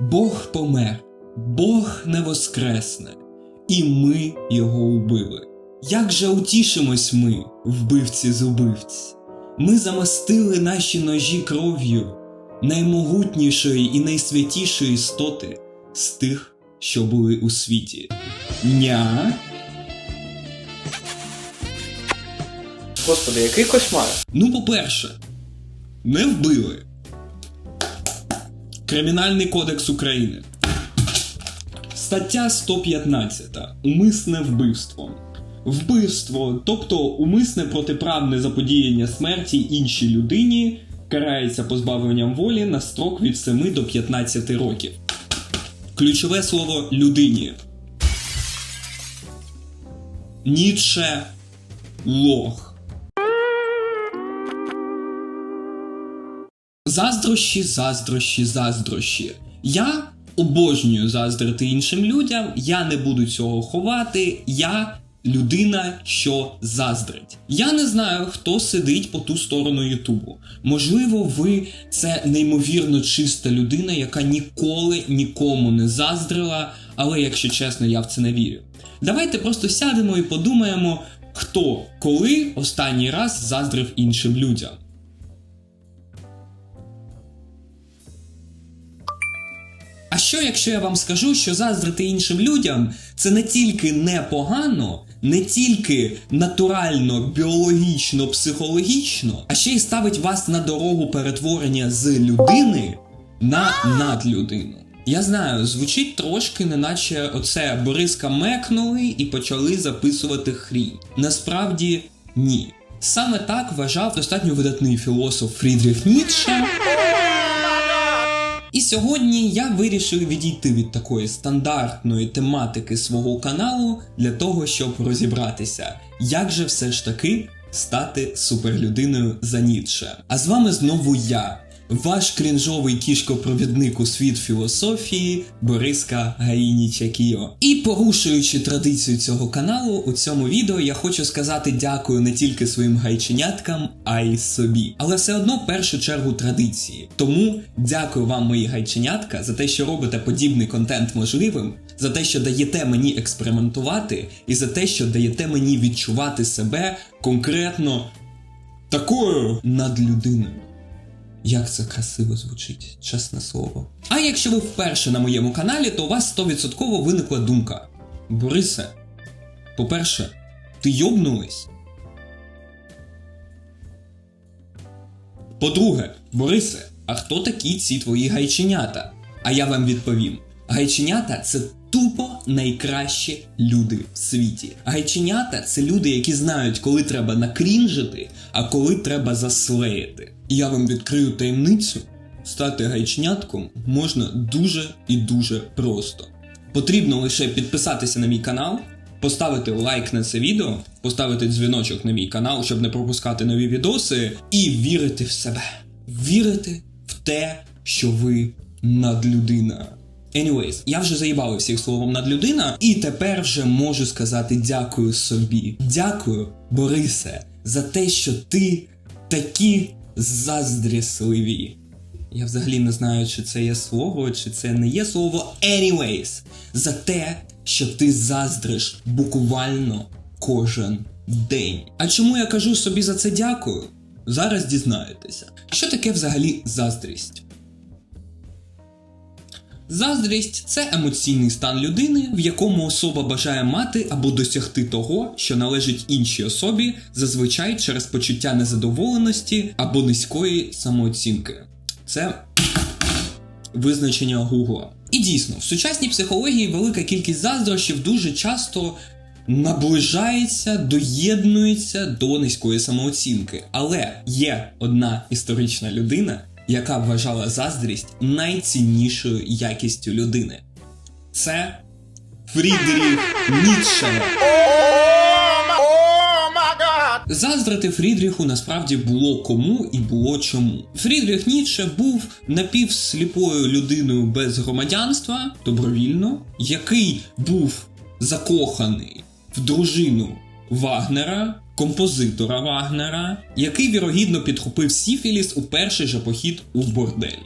Бог помер, Бог не воскресне, і ми його убили. Як же утішимось ми, вбивці з убивць? Ми замастили наші ножі кров'ю наймогутнішої і найсвятішої істоти з тих, що були у світі. Ня? Господи, який кошмар. Ну, по-перше, не вбили. Кримінальний кодекс України. Стаття 115. Умисне вбивство. Вбивство, тобто умисне протиправне заподіяння смерті іншій людині, карається позбавленням волі на строк від 7 до 15 років. Ключове слово людині. Ніцше лох. Заздрощі, заздрощі, заздрощі. Я обожнюю заздрити іншим людям, я не буду цього ховати. Я людина, що заздрить. Я не знаю, хто сидить по ту сторону Ютубу. Можливо, ви це неймовірно чиста людина, яка ніколи нікому не заздрила, але якщо чесно, я в це не вірю. Давайте просто сядемо і подумаємо, хто коли останній раз заздрив іншим людям. Що, якщо я вам скажу, що заздрити іншим людям це не тільки непогано, не тільки натурально, біологічно, психологічно, а ще й ставить вас на дорогу перетворення з людини на надлюдину. Я знаю, звучить трошки, неначе оце Бориска мекнули і почали записувати хрінь. Насправді ні. Саме так вважав достатньо видатний філософ Фрідріх Ніцше. І сьогодні я вирішив відійти від такої стандартної тематики свого каналу для того, щоб розібратися, як же все ж таки стати суперлюдиною за Ніцше. А з вами знову я, ваш крінжовий кішкопровідник у світ філософії Бориска Гаїніча Кіо. І порушуючи традицію цього каналу, у цьому відео я хочу сказати дякую не тільки своїм гайченяткам, а й собі. Але все одно в першу чергу традиції. Тому дякую вам, мої гайченятка, за те, що робите подібний контент можливим, за те, що даєте мені експериментувати, і за те, що даєте мені відчувати себе конкретно такою надлюдиною. Як це красиво звучить, чесне слово. А якщо ви вперше на моєму каналі, то у вас 100% виникла думка. Борисе, по-перше, ти йобнулись? По-друге, Борисе, а хто такі ці твої гайченята? А я вам відповім: гайченята це тупо найкращі люди в світі. Гайченята це люди, які знають, коли треба накрінжити, а коли треба заслеїти. Я вам відкрию таємницю. Стати гайчнятком можна дуже і дуже просто. Потрібно лише підписатися на мій канал, поставити лайк на це відео, поставити дзвіночок на мій канал, щоб не пропускати нові відоси, і вірити в себе. Вірити в те, що ви надлюдина. Anyways, я вже заїбав всіх словом надлюдина, і тепер вже можу сказати дякую собі. Дякую, Борисе, за те, що ти такі заздрісливі. Я взагалі не знаю, чи це є слово, чи це не є слово. Anyways, за те, що ти заздриш буквально кожен день. А чому я кажу собі за це дякую? Зараз дізнаєтеся. Що таке взагалі заздрість? Заздрість це емоційний стан людини, в якому особа бажає мати або досягти того, що належить іншій особі, зазвичай через почуття незадоволеності або низької самооцінки. Це визначення Гугла. І дійсно, в сучасній психології велика кількість заздрощів дуже часто наближається, доєднується до низької самооцінки. Але є одна історична людина яка вважала заздрість найціннішою якістю людини. Це Фрідріх Ніцше. Заздрити Фрідріху насправді було кому і було чому. Фрідріх Ніцше був напівсліпою людиною без громадянства добровільно, який був закоханий в дружину Вагнера, композитора Вагнера, який вірогідно підхопив Сіфіліс у перший же похід у бордель.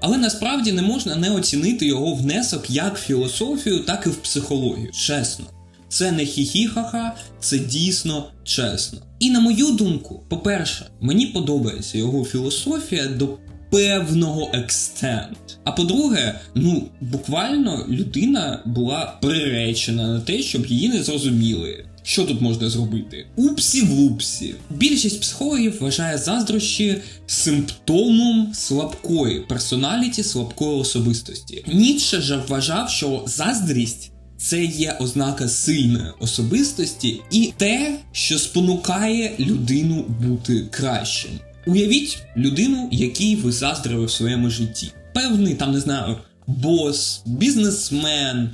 Але насправді не можна не оцінити його внесок як в філософію, так і в психологію. Чесно. Це не хі-хі-ха-ха, це дійсно чесно. І на мою думку, по-перше, мені подобається його філософія до певного екстент. А по-друге, ну буквально людина була приречена на те, щоб її не зрозуміли. Що тут можна зробити? Упсі в лупсі. Більшість психологів вважає заздрощі симптомом слабкої персоналіті, слабкої особистості. Ніцше же вважав, що заздрість це є ознака сильної особистості і те, що спонукає людину бути кращим. Уявіть людину, якій ви заздрили в своєму житті. Певний, там не знаю, бос, бізнесмен,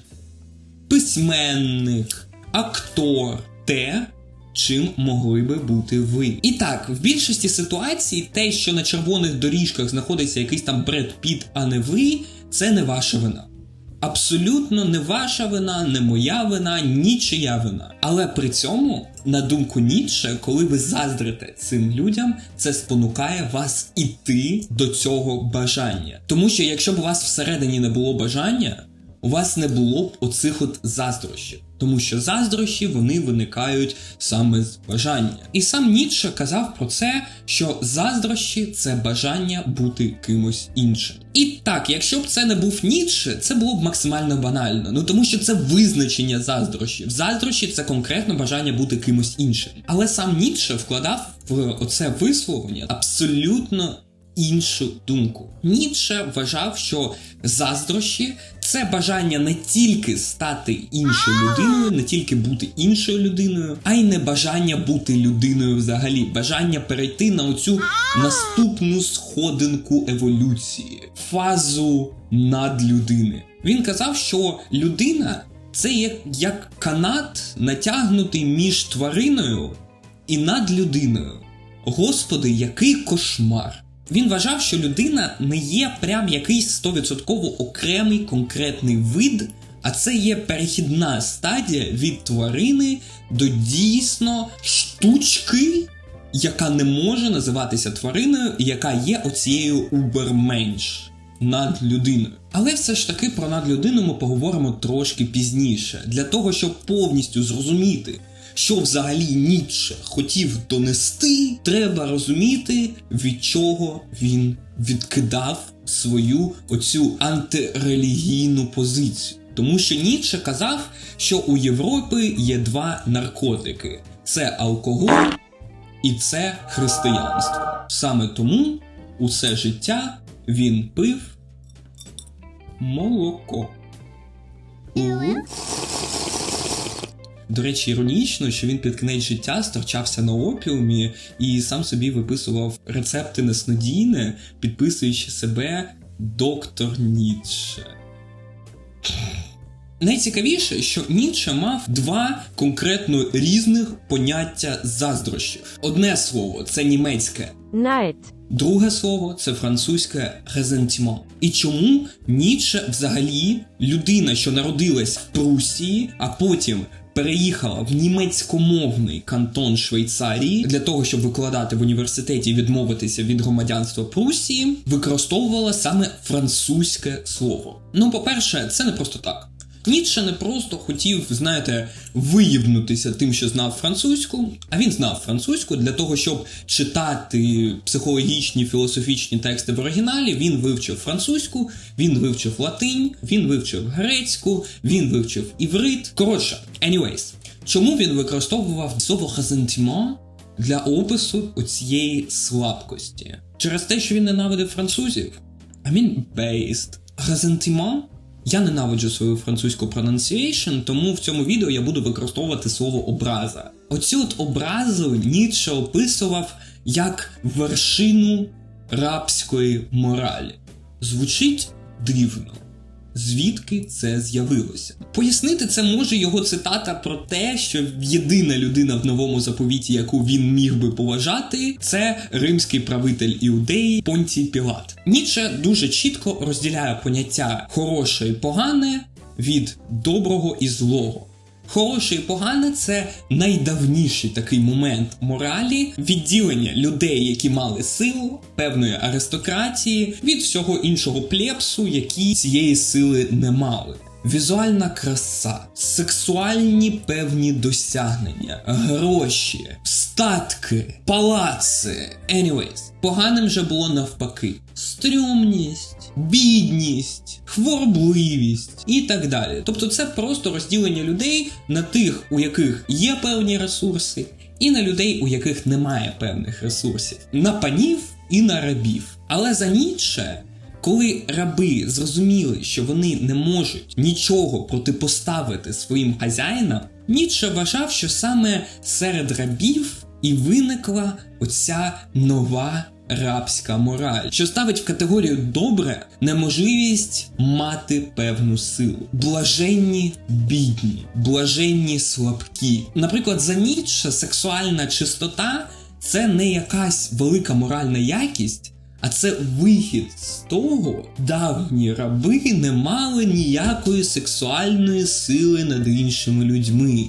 письменник, актор, те, чим могли би бути ви. І так, в більшості ситуацій, те, що на червоних доріжках знаходиться якийсь там Бред Піт, а не ви, це не ваша вина. Абсолютно не ваша вина, не моя вина, нічия вина. Але при цьому, на думку Ніцше, коли ви заздрите цим людям, це спонукає вас іти до цього бажання. Тому що якщо б у вас всередині не було бажання, у вас не було б оцих от заздрощів. Тому що заздрощі вони виникають саме з бажання. І сам Ніцше казав про це, що заздрощі це бажання бути кимось іншим. І так, якщо б це не був Ніцше, це було б максимально банально. Ну тому що це визначення заздрощів. Заздрощі це конкретно бажання бути кимось іншим. Але сам Ніцше вкладав в оце висловлення абсолютно іншу думку. Ніцше вважав, що заздрощі це бажання не тільки стати іншою людиною, не тільки бути іншою людиною, а й не бажання бути людиною взагалі, бажання перейти на оцю наступну сходинку еволюції, фазу надлюдини. Він казав, що людина це є як канат, натягнутий між твариною і над людиною. Господи, який кошмар! Він вважав, що людина не є прям якийсь 100% окремий конкретний вид, а це є перехідна стадія від тварини до дійсно штучки, яка не може називатися твариною, яка є оцією уберменш над людиною. Але все ж таки про надлюдину ми поговоримо трошки пізніше, для того, щоб повністю зрозуміти що взагалі Ніцше хотів донести, треба розуміти, від чого він відкидав свою оцю антирелігійну позицію. Тому що Ніцше казав, що у Європі є два наркотики: це алкоголь і це християнство. Саме тому усе життя він пив молоко. До речі, іронічно, що він під кінець життя сторчався на опіумі і сам собі виписував рецепти на снодійне, підписуючи себе доктор Ніцше. Найцікавіше, що Ніцше мав два конкретно різних поняття заздрощів. Одне слово це німецьке Neid. Друге слово це французьке резентімон. І чому Ніцше взагалі людина, що народилась в Прусії, а потім переїхала в німецькомовний кантон Швейцарії для того, щоб викладати в університеті і відмовитися від громадянства Прусії, використовувала саме французьке слово. Ну, по-перше, це не просто так. Ніцше не просто хотів, знаєте, виїбнутися тим, що знав французьку, а він знав французьку для того, щоб читати психологічні філософічні тексти в оригіналі. Він вивчив французьку, він вивчив латинь, він вивчив грецьку, він вивчив іврит. Коротше, anyways, чому він використовував слово «ресентімон» для опису оцієї слабкості? Через те, що він ненавидив французів. I mean, based. Ресентімон я ненавиджу свою французьку pronunciation, тому в цьому відео я буду використовувати слово образа. Оцю от образу Ніцше описував як вершину рабської моралі. Звучить дивно. Звідки це з'явилося? Пояснити це може його цитата про те, що єдина людина в новому заповіті, яку він міг би поважати, це римський правитель іудеї Понтій Пілат. Ніче дуже чітко розділяє поняття хороше і погане від доброго і злого. Хороше і погане це найдавніший такий момент моралі відділення людей, які мали силу, певної аристократії, від всього іншого плепсу, які цієї сили не мали. Візуальна краса, сексуальні певні досягнення, гроші, статки, палаци. Anyways, поганим же було навпаки: стрьомність, бідність, хворобливість і так далі. Тобто, це просто розділення людей на тих, у яких є певні ресурси, і на людей, у яких немає певних ресурсів, на панів і на рабів. Але за Ніцше коли раби зрозуміли, що вони не можуть нічого протипоставити своїм хазяїнам, Ніцше вважав, що саме серед рабів і виникла оця нова рабська мораль, що ставить в категорію добре неможливість мати певну силу, блаженні бідні, блаженні слабкі. Наприклад, за Ніцше сексуальна чистота це не якась велика моральна якість. А це вихід з того, давні раби не мали ніякої сексуальної сили над іншими людьми.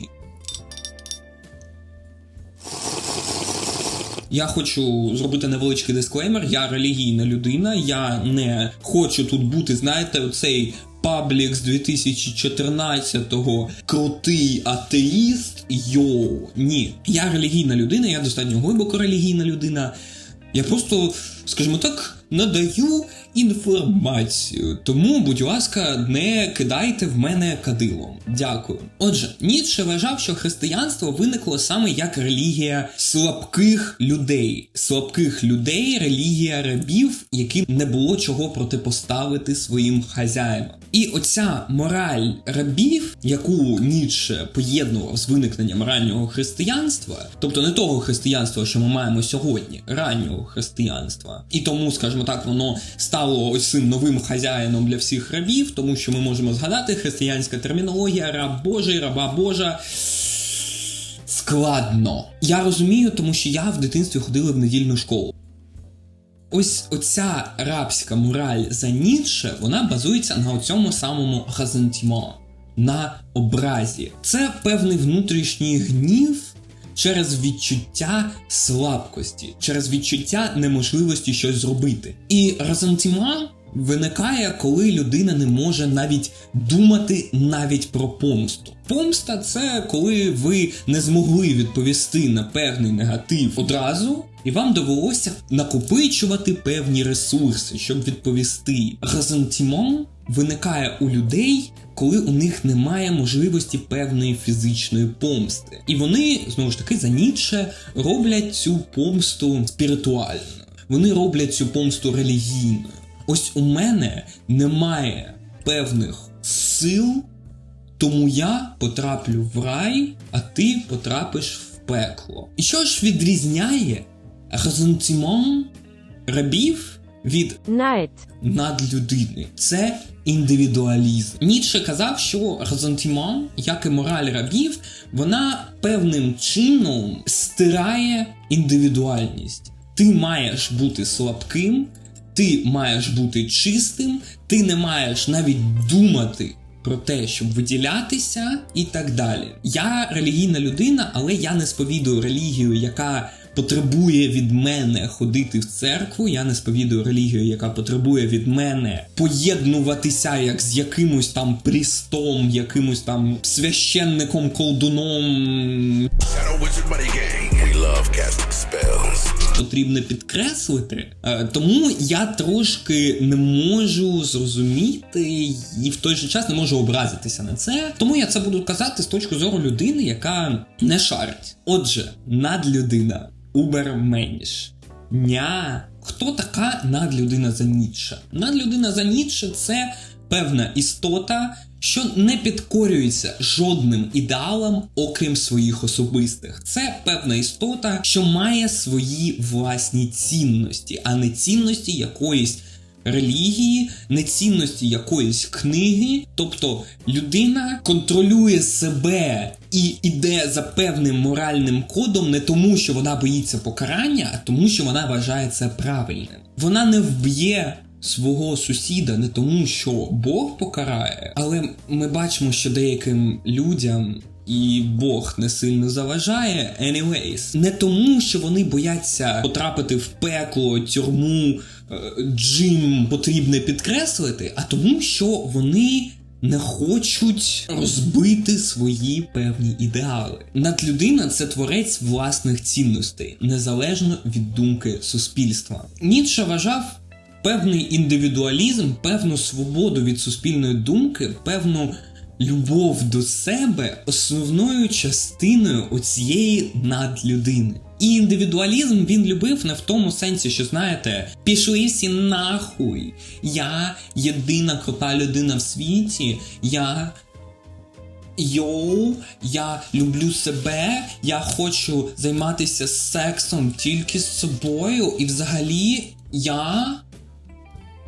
Я хочу зробити невеличкий дисклеймер. Я релігійна людина, я не хочу тут бути, знаєте, оцей паблік з 2014-го крутий атеїст. Йоу, ні. Я релігійна людина, я достатньо глибоко релігійна людина. Я просто, скажімо так, надаю інформацію. Тому, будь ласка, не кидайте в мене кадилом. Дякую. Отже, Ніцше вважав, що християнство виникло саме як релігія слабких людей, слабких людей, релігія рабів, яким не було чого протипоставити своїм хазяїнам. І оця мораль рабів, яку Ніцше поєднував з виникненням раннього християнства, тобто не того християнства, що ми маємо сьогодні, раннього християнства, і тому, скажімо так, воно стало ось цим новим хазяїном для всіх рабів, тому що ми можемо згадати християнська термінологія раб Божий, раба Божа. Складно. Я розумію, тому що я в дитинстві ходила в недільну школу. Ось оця рабська мораль за Ніцше, вона базується на цьому самому газантімо, на образі. Це певний внутрішній гнів через відчуття слабкості, через відчуття неможливості щось зробити. І резентіма виникає, коли людина не може навіть думати навіть про помсту. Помста це коли ви не змогли відповісти на певний негатив одразу. І вам довелося накопичувати певні ресурси, щоб відповісти. Резентімон виникає у людей, коли у них немає можливості певної фізичної помсти. І вони, знову ж таки, за Ніцше роблять цю помсту спіритуально. Вони роблять цю помсту релігійною. Ось у мене немає певних сил, тому я потраплю в рай, а ти потрапиш в пекло. І що ж відрізняє резентимон рабів від надлюдини? Це індивідуалізм. Ніцше казав, що резентимон, як і мораль рабів, вона певним чином стирає індивідуальність. Ти маєш бути слабким, ти маєш бути чистим, ти не маєш навіть думати. Про те, щоб виділятися, і так далі. Я релігійна людина, але я не сповідую релігію, яка потребує від мене ходити в церкву. Я не сповідую релігію, яка потребує від мене поєднуватися як з якимось там прістом, якимось там священником, колдуном. Потрібно підкреслити, Е, тому я трошки не можу зрозуміти і в той же час не можу образитися на це. Тому я це буду казати з точки зору людини, яка не шарить. Отже, надлюдина, уберменш. Ня. Хто така надлюдина за Ніцше? Надлюдина за Ніцше це певна істота, що не підкорюється жодним ідеалам, окрім своїх особистих. Це певна істота, що має свої власні цінності, а не цінності якоїсь. Релігії, нецінності якоїсь книги, тобто людина контролює себе і йде за певним моральним кодом не тому, що вона боїться покарання, а тому, що вона вважає це правильним. Вона не вб'є свого сусіда не тому, що Бог покарає, але ми бачимо, що деяким людям і Бог не сильно заважає. Anyways, не тому, що вони бояться потрапити в пекло, тюрму, е, джим потрібне підкреслити, а тому, що вони. Не хочуть розбити свої певні ідеали. Надлюдина це творець власних цінностей, незалежно від думки суспільства. Ніцше вважав певний індивідуалізм, певну свободу від суспільної думки, певну любов до себе основною частиною оцієї надлюдини. І індивідуалізм він любив не в тому сенсі, що знаєте, пішли всі нахуй. Я єдина крута людина в світі. Я. Йоу, я люблю себе, я хочу займатися сексом тільки з собою, і взагалі я.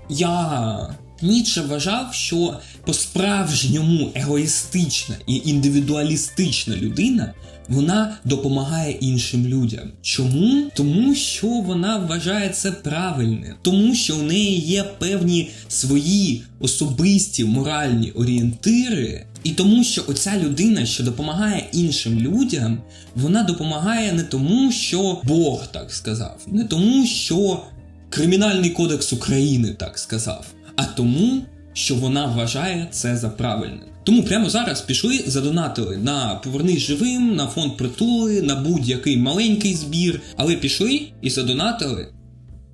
Я. Ніцше вважав, що по-справжньому егоїстична і індивідуалістична людина вона допомагає іншим людям. Чому? Тому що вона вважає це правильним, тому що в неї є певні свої особисті моральні орієнтири, і тому, що оця людина, що допомагає іншим людям, вона допомагає не тому, що Бог так сказав, не тому, що Кримінальний кодекс України так сказав, а тому, що вона вважає це за правильне. Тому прямо зараз пішли, задонатили на Повернись живим, на фонд притули, на будь-який маленький збір, але пішли і задонатили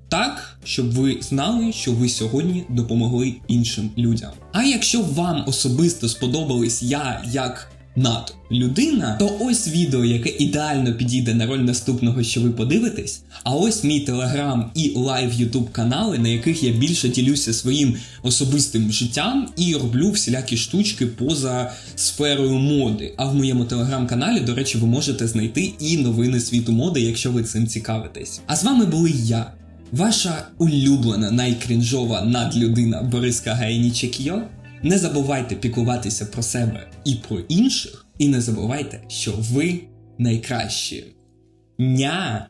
так, щоб ви знали, що ви сьогодні допомогли іншим людям. А якщо вам особисто сподобались я як над людина, то ось відео, яке ідеально підійде на роль наступного, що ви подивитесь. А ось мій телеграм і лайв ютуб канали, на яких я більше ділюся своїм особистим життям і роблю всілякі штучки поза сферою моди. А в моєму телеграм-каналі, до речі, ви можете знайти і новини світу моди, якщо ви цим цікавитесь. А з вами були я. Ваша улюблена найкрінжова надлюдина Бориска Гайнічекйо. Не забувайте піклуватися про себе і про інших, і не забувайте, що ви найкращі. Ня!